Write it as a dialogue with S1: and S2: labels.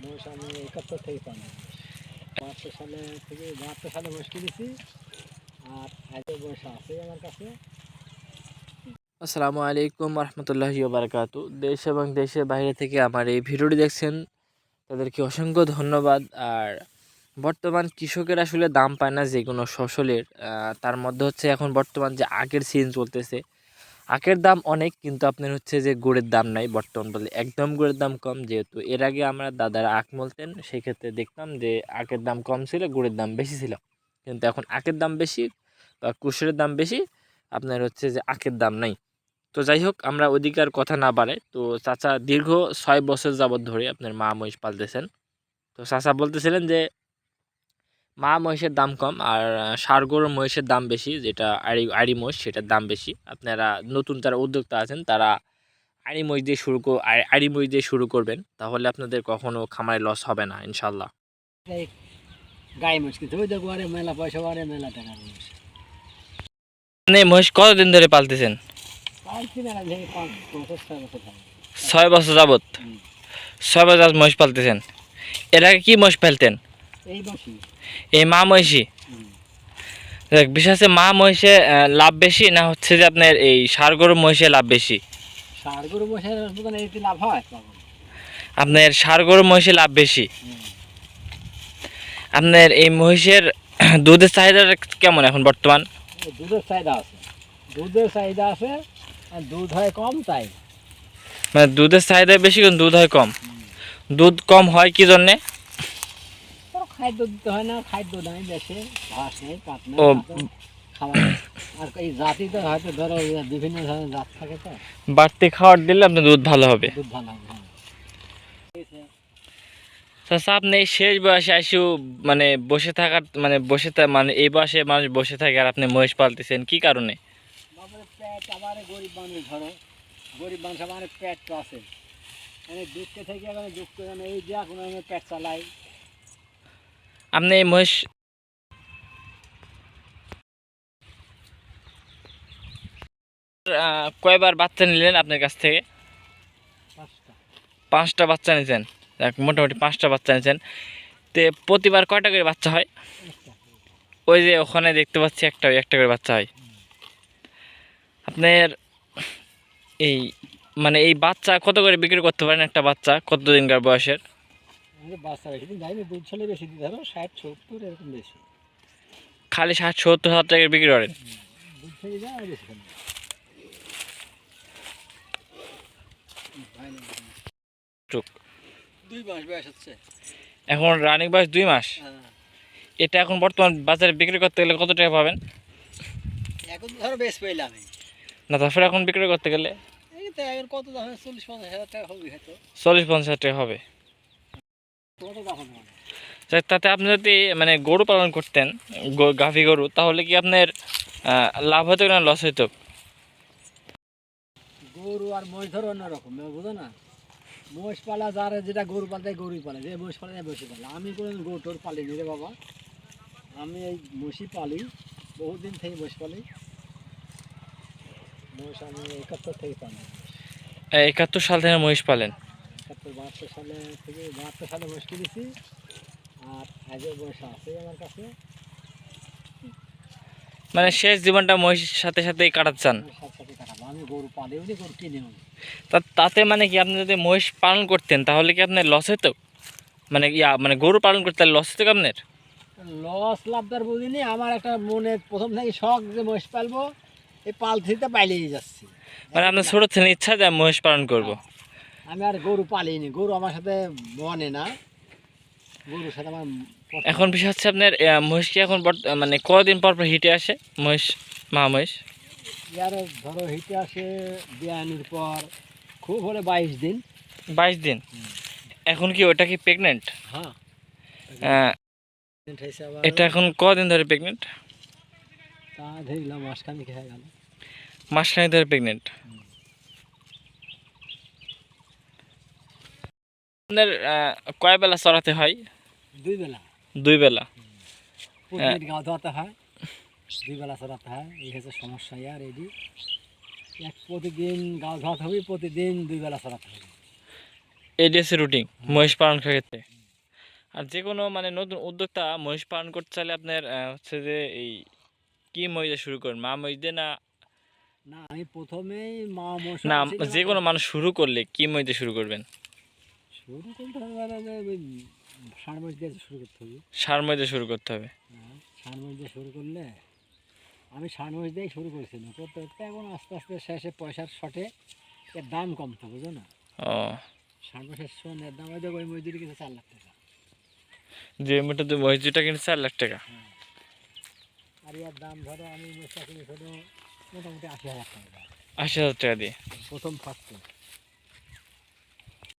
S1: আমি একাত্তর থেকে সালে থেকে বাহাত্তর সালে কিনেছি আর আছে আমার কাছে।
S2: আসসালামু আলাইকুম রহমতুল্লাহি বারকাতু দেশ এবং দেশের বাইরে থেকে আমার এই ভিডিওটি দেখছেন, তাদেরকে অসংখ্য ধন্যবাদ। আর বর্তমান কৃষকের আসলে দাম পায় না যে কোনো ফসলের তার মধ্যে হচ্ছে এখন বর্তমান যে আগের সিজন চলতেছে আখের দাম অনেক, কিন্তু আপনার হচ্ছে যে গুড়ের দাম নাই বর্তমান বলে। একদম গুড়ের দাম কম যেহেতু। এর আগে আমরা দাদারা আখ মলতেন সেই ক্ষেত্রে দেখতাম যে আখের দাম কম ছিল, গুড়ের দাম বেশি ছিল। কিন্তু এখন আখের দাম বেশি বা কুসুরের দাম বেশি, আপনার হচ্ছে যে আখের দাম নাই। তো যাই হোক, আমরা ওদিকে আর কথা না বাড়াই। তো চাচা দীর্ঘ ছয় বছর যাবৎ ধরে আপনার মা মহিষ পালতেছেন। তো চাচা বলতেছিলেন যে মা মহিষের দাম কম আর গরুর মহিষের দাম বেশি যেটা আড়ি আড়ি মহিষ সেটার দাম বেশি। আপনারা নতুন যারা উদ্যোক্তা আছেন তারা আড়ি মহিষ দিয়ে শুরু আড়ি মহিষ দিয়ে শুরু করবেন তাহলে আপনাদের কখনো খামারে লস হবে না ইনশাল্লাহ
S1: গাই মোষ কিনতে ওই দেখো আরে মেলা পয়সা বাড়ে মেলা টাকার মোষ
S2: আপনি মহিষ কতদিন ধরে পালতেছেন? ছয় বছর
S1: হুম।
S2: ছয় বছর মহিষ পালতেছেন। এর আগে কি মহিষ ফেলতেন?
S1: এই
S2: মা মহিষী? দেখ বিশেষ করে মা মহিষে লাভ বেশি না হচ্ছে যে আপনার এই ষাড় গরু মহিষে লাভ বেশি?
S1: ষাড় গরু দোকানে এতে লাভ হয়?
S2: আপনার ষাড় গরু মহিষে লাভ বেশি? আপনার এই মহিষের দুধের চাহিদা কেমন এখন বর্তমান?
S1: দুধের চাহিদা আছে। দুধের চাহিদা আছে দুধ হয় কম তাই।
S2: মানে দুধের চাহিদা বেশি কিন্তু দুধ হয় কম। দুধ কম হয় কি জন্যে?
S1: খাদ্য দিতে হয় না খাদ্য নাই বেশি ঘাস নেই নেই নেই। আর এই জাতিতে হয়তো ধরো বিভিন্ন ধরনের জাত থাকে তো।
S2: বাড়তি খাবার দিলে আপনার দুধ ভালো হবে।
S1: দুধ ভালো হবে হ্যাঁ।
S2: আপনি শেষ বয়সে আসেও মানে বসে থাকার মানে বসে মানে এই বয়সে মানুষ বসে থাকে আর আপনি মহিষ পালতেছেন কি কারণে?
S1: বাবারে পেট আবার গরিব মানুষ ধরো। গরিব মানুষ আমার পেট তো আছে। মানে দুঃখে থেকে এখন দুঃখ এই যে এখন পেট চালাই
S2: আপনি এই মহিষ কয়বার বাচ্চা নিলেন আপনার কাছ থেকে?
S1: পাঁচটা।
S2: বাচ্চা নিয়েছেন মোটামুটি পাঁচটা বাচ্চা নিয়েছেন তে প্রতিবার কয়টা করে বাচ্চা হয়? ওই যে ওখানে দেখতে পাচ্ছি একটা একটা করে বাচ্চা হয়। আপনার এই মানে এই বাচ্চা কত করে বিক্রি করতে পারেন একটা বাচ্চা? কত দিনকার বয়সের?
S1: বেশি দিন যাইনি দুধ ছেলে বেশি দিই ধরো ষাট সত্তর এরকম বেশি।
S2: খালি ষাট সত্তর হাজার টাকা বিক্রি করেন?
S1: দুধ যায় বেশি। দুই মাস বয়স হচ্ছে।
S2: এখন রানিং বয়স দুই মাস?
S1: হ্যাঁ।
S2: এটা এখন বর্তমান বাজারে বিক্রি করতে গেলে কত টাকা পাবেন?
S1: এখন তো ধরো বেশ পেলাম
S2: না তারপরে এখন বিক্রি করতে গেলে?
S1: এই তো এখন কত দাম? চল্লিশ পঞ্চাশ হাজার টাকা হবে হয়তো।
S2: চল্লিশ পঞ্চাশ হাজার টাকা হবে। তাতে আপনি যদি মানে গরু পালন করতেন গাভী গরু তাহলে কি আপনার লাভ হতো না লস হতো
S1: গরু আর মহিষ ধরো অন্যরকম বুঝো না? মহিষ পালা যার যেটা গরু পালে গরুই পালে যে মহিষ পালে বসে পালে। আমি কোনো গরু টোর পালিনি রে বাবা। আমি এই মহিষই পালি বহুদিন থেকে মহিষ পালি। মহিষ আমি একাত্তর থেকে পালি
S2: একাত্তর সাল থেকে মহিষ পালেন?
S1: বাহাত্তর সালে থেকে বাহাত্তর সালে মহিষ কিনেছি আর আজও মহিষ আছে আমার কাছে।
S2: মানে শেষ জীবনটা মহিষের সাথে সাথেই কাটাতে চান
S1: আমি গরু পালিও নি গরু কিনেও
S2: তা- তাতে মানে কি আপনি যদি মহিষ পালন করতেন তাহলে কি আপনার লস হতো মানে ইয়া মানে গরু পালন করতে লস হতো কি আপনার?
S1: লস লাভদার বুঝিনি। আমার একটা মনে প্রথম থেকে শখ যে মহিষ পালবো এই পালতিতে পালিয়ে যাচ্ছি।
S2: মানে আপনার ছোটো ছেলে ইচ্ছা যে মহিষ পালন করব।
S1: আমি আর গরু পালিনি গরু আমার সাথে বনে না। গরুর সাথে আমার
S2: এখন বিষয় হচ্ছে আপনার মহিষ কি এখন মানে কদিন পর পর হিটে আসে? মহিষ মা মহিষ?
S1: ইয়ার ধরো হিটে আসে বিয়ানির পর খুব হলে বাইশ দিন।
S2: বাইশ দিন? এখন কি ওটা কি প্রেগনেন্ট
S1: হ্যাঁ।
S2: এটা এখন কদিন ধরে প্রেগনেন্ট
S1: তা ধরলাম মাসখানিক হয়ে গেল।
S2: মাসখানেক ধরে প্রেগনেন্ট আপনার কয় বেলা চড়াতে হয়?
S1: দুই বেলা।
S2: দুই বেলা।
S1: প্রতিদিন গাঁ ধোয়াতে হয় দুই বেলা চড়াতে হয় এই হচ্ছে সমস্যা ইয়ার এডি এক প্রতিদিন গাঁ ধোয়াতে হবে প্রতিদিন দুই বেলা চড়াতে হবে।
S2: এটি হচ্ছে রুটিন মহিষ পালন ক্ষেত্রে। আর যে কোনো মানে নতুন উদ্যোক্তা মহিষ পালন করতে চাইলে আপনার হচ্ছে যে এই কি মহিষ শুরু করবেন মা মহিষ না?
S1: না আমি প্রথমেই মা মশা
S2: না যে কোনো মানুষ শুরু করলে কি মহিষ শুরু করবেন?
S1: যে ওই দিয়ে শুরু করতে হবে।
S2: সার দিয়ে শুরু করতে হবে?
S1: হ্যাঁ, ষাঁড় মহিষ দিয়ে শুরু করলে আমি মহিষ দিয়েই শুরু করেছিলাম করতে করতে এখন আস্তে আস্তে শেষে পয়সার শটে এর দাম কমতো বুঝো না?
S2: ও।
S1: ষাঁড় মহিষের সোনের দাম হয়তো ওই মহিষের কিছু চার লাখ টাকা।
S2: যে মোটা তো মহিষ দুটা চার লাখ টাকা?
S1: আর এর দাম ধরো আমি মহিষটা কিনেছিল মোটামুটি আশি হাজার টাকা।
S2: আশি হাজার টাকা দিয়ে?
S1: প্রথম ফার্স্টে